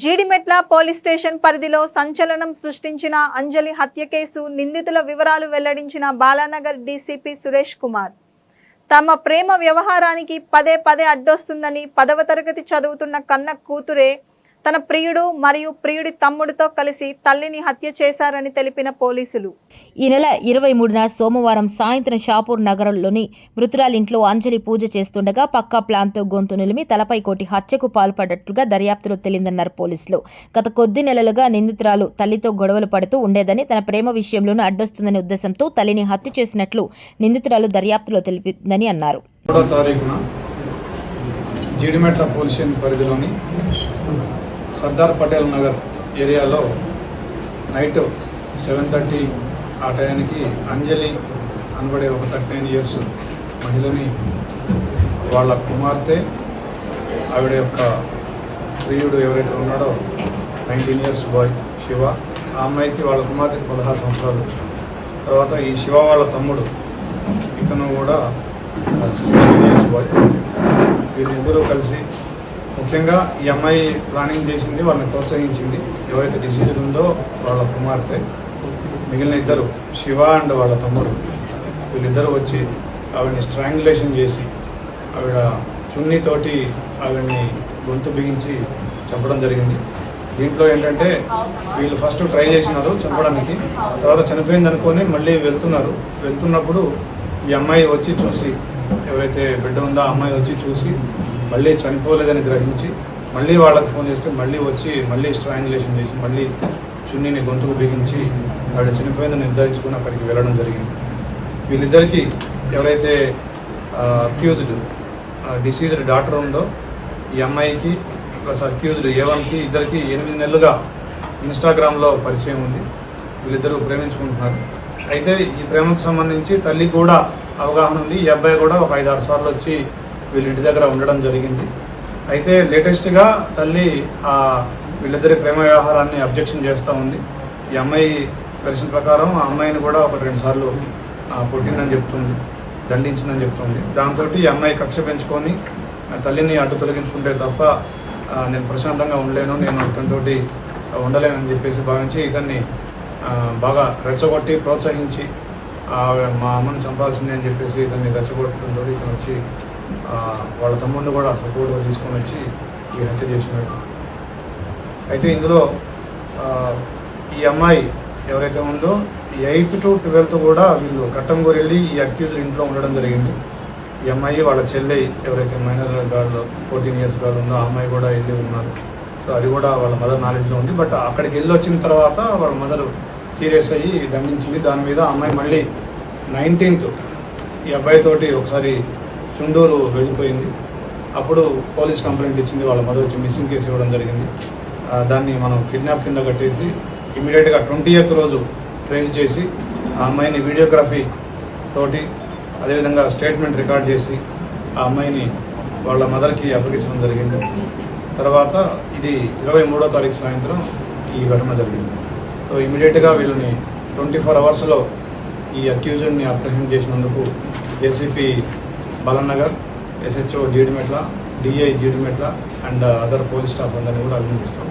Jeedimetla police station పరిధిలో సంచలనం సృష్టించిన అంజలి హత్య కేసు నిందితుల వివరాలు వెల్లడించిన బాలానగర్ డీసీపీ సురేష్ కుమార్. తమ ప్రేమ వ్యవహారానికి పదే పదే అడ్డొస్తుందని పదవ తరగతి చదువుతున్న కన్న కూతురే తన ప్రియుడు మరియు ప్రియుడి తమ్ముడితో కలిసి తల్లిని హత్య చేశారని తెలిపిన పోలీసులు. ఈ నెల ఇరవై మూడున సోమవారం సాయంత్రం షాపూర్ నగరంలోని మృతురాలింట్లో అంజలి పూజ చేస్తుండగా పక్కా ప్లాన్తో గొంతు నిలిమి తలపై కోటి హత్యకు పాల్పడ్డట్లుగా దర్యాప్తులో తెలిందన్నారు పోలీసులు. గత కొద్ది నెలలుగా నిందితురాలు తల్లితో గొడవలు పడుతూ ఉండేదని తన ప్రేమ విషయంలోనూ అడ్డొస్తుందనే ఉద్దేశంతో తల్లిని హత్య చేసినట్లు నిందితురాలు దర్యాప్తులో తెలిపిందని అన్నారు. జీడిమెట్ల పోలీస్ స్టేషన్ పరిధిలోని సర్దార్ పటేల్ నగర్ ఏరియాలో నైట్ సెవెన్ థర్టీ ఆ టయానికి అంజలి అనబడే ఒక థర్టీ నైన్ ఇయర్స్ మహిళని వాళ్ళ కుమార్తె ఆవిడ యొక్క ప్రియుడు ఎవరైతే ఉన్నాడో నైన్టీన్ ఇయర్స్ బాయ్ శివ ఆ అమ్మాయికి వాళ్ళ కుమార్తెకి పదహారు సంవత్సరాలు. తర్వాత ఈ శివ వాళ్ళ తమ్ముడు ఇతను కూడా సిక్స్టీన్ ఇయర్స్ బాయ్. వీళ్ళిద్దరూ కలిసి ముఖ్యంగా ఈ అమ్మాయి ప్లానింగ్ చేసింది వాళ్ళని ప్రోత్సహించింది. ఎవరైతే డిసీజన్ ఉందో వాళ్ళ కుమార్తె మిగిలిన ఇద్దరు శివ అండ్ వాళ్ళ తమ్ముడు వీళ్ళిద్దరూ వచ్చి ఆవిడని స్ట్రాంగులేషన్ చేసి ఆవిడ చున్నీతోటి ఆవిడని గొంతు బిగించి చంపడం జరిగింది. దీంట్లో ఏంటంటే వీళ్ళు ఫస్ట్ ట్రై చేసినారు చంపడానికి. తర్వాత చనిపోయింది అనుకొని మళ్ళీ వెళ్తున్నారు. వెళ్తున్నప్పుడు ఈ అమ్మాయి వచ్చి చూసి ఎవరైతే బిడ్డ ఉందో ఆ అమ్మాయి వచ్చి చూసి మళ్ళీ చనిపోలేదని గ్రహించి మళ్ళీ వాళ్ళకి ఫోన్ చేస్తే మళ్ళీ వచ్చి మళ్ళీ స్ట్రాంగులేషన్ చేసి మళ్ళీ చున్నీని గొంతుకు బిగించి వాడు చనిపోయిందని నిర్ధారించుకుని అక్కడికి వెళ్ళడం జరిగింది. వీళ్ళిద్దరికి ఎవరైతే అక్యూజ్డ్ డిసీజ్డ్ డాక్టర్ ఉందో ఈ అమ్మాయికి ప్లస్ అక్యూజ్డ్ ఏవన్కి ఇద్దరికి ఎనిమిది నెలలుగా ఇన్స్టాగ్రామ్లో పరిచయం ఉంది. వీళ్ళిద్దరూ ప్రేమించుకుంటున్నారు. అయితే ఈ ప్రేమకు సంబంధించి తల్లి కూడా అవగాహన ఉంది. ఈ అబ్బాయి కూడా ఒక ఐదు ఆరు సార్లు వచ్చి వీళ్ళింటి దగ్గర ఉండడం జరిగింది. అయితే లేటెస్ట్గా తల్లి ఆ వీళ్ళిద్దరి ప్రేమ వ్యవహారాన్ని అబ్జెక్షన్ చేస్తూ ఉంది. ఈ అమ్మాయి వెర్షన్ ప్రకారం ఆ అమ్మాయిని కూడా ఒక రెండు సార్లు కొట్టిందని చెప్తుంది దండించిందని చెప్తుంది. దాంతో ఈ అమ్మాయి కక్ష పెంచుకొని తల్లిని అడ్డు తొలగించుకుంటే తప్ప నేను ప్రశాంతంగా ఉండలేను నేను ఇతనితోటి ఉండలేనని చెప్పేసి భావించి ఇతన్ని బాగా రెచ్చగొట్టి ప్రోత్సహించి మా అమ్మని చంపాల్సిందే అని చెప్పేసి ఇతన్ని రెచ్చగొట్టడంతో ఇతను వచ్చి వాళ్ళ తమ్ముడిని కూడా సపోర్ట్గా తీసుకొని వచ్చి ఈ హత్య చేసినాడు. అయితే ఇందులో ఈ అమ్మాయి ఎవరైతే ఉందో ఈ ఎయిత్ టు ట్వెల్త్ కూడా వీళ్ళు కట్టంగూరు వెళ్ళి ఈ అక్యూజులు ఇంట్లో ఉండడం జరిగింది. ఈ అమ్మాయి వాళ్ళ చెల్లె ఎవరైతే మైనర్ గార్లు ఫోర్టీన్ ఇయర్స్ గార్లు ఉందో ఆ అమ్మాయి కూడా వెళ్ళి ఉన్నారు. సో అది కూడా వాళ్ళ మదర్ నాలెడ్జ్లో ఉంది. బట్ అక్కడికి వెళ్ళి వచ్చిన తర్వాత వాళ్ళ మదర్ సీరియస్ అయ్యి దండించింది. దాని మీద ఆ అమ్మాయి మళ్ళీ నైన్టీన్త్ ఈ అబ్బాయితోటి ఒకసారి చుండూరు వెళ్ళిపోయింది. అప్పుడు పోలీస్ కంప్లైంట్ ఇచ్చింది వాళ్ళ మదర్ వచ్చి మిస్సింగ్ కేసు ఇవ్వడం జరిగింది. దాన్ని మనం కిడ్నాప్ కింద కట్టేసి ఇమీడియట్గా ట్వంటీ ఎయిత్ రోజు ట్రేస్ చేసి ఆ అమ్మాయిని వీడియోగ్రఫీ తోటి అదేవిధంగా స్టేట్మెంట్ రికార్డ్ చేసి ఆ అమ్మాయిని వాళ్ళ మదర్కి అప్పగించడం జరిగింది. తర్వాత ఇది ఇరవై మూడో తారీఖు సాయంత్రం ఈ ఘటన జరిగింది. సో ఇమీడియట్గా వీళ్ళని ట్వంటీ ఫోర్ అవర్స్లో ఈ అక్యూజన్ని అప్రహెండ్ చేసినందుకు ACP Balanagar SHO Jeedimetla DI Jeedimetla and other police staff అందరినీ కూడా అభినందిస్తాం.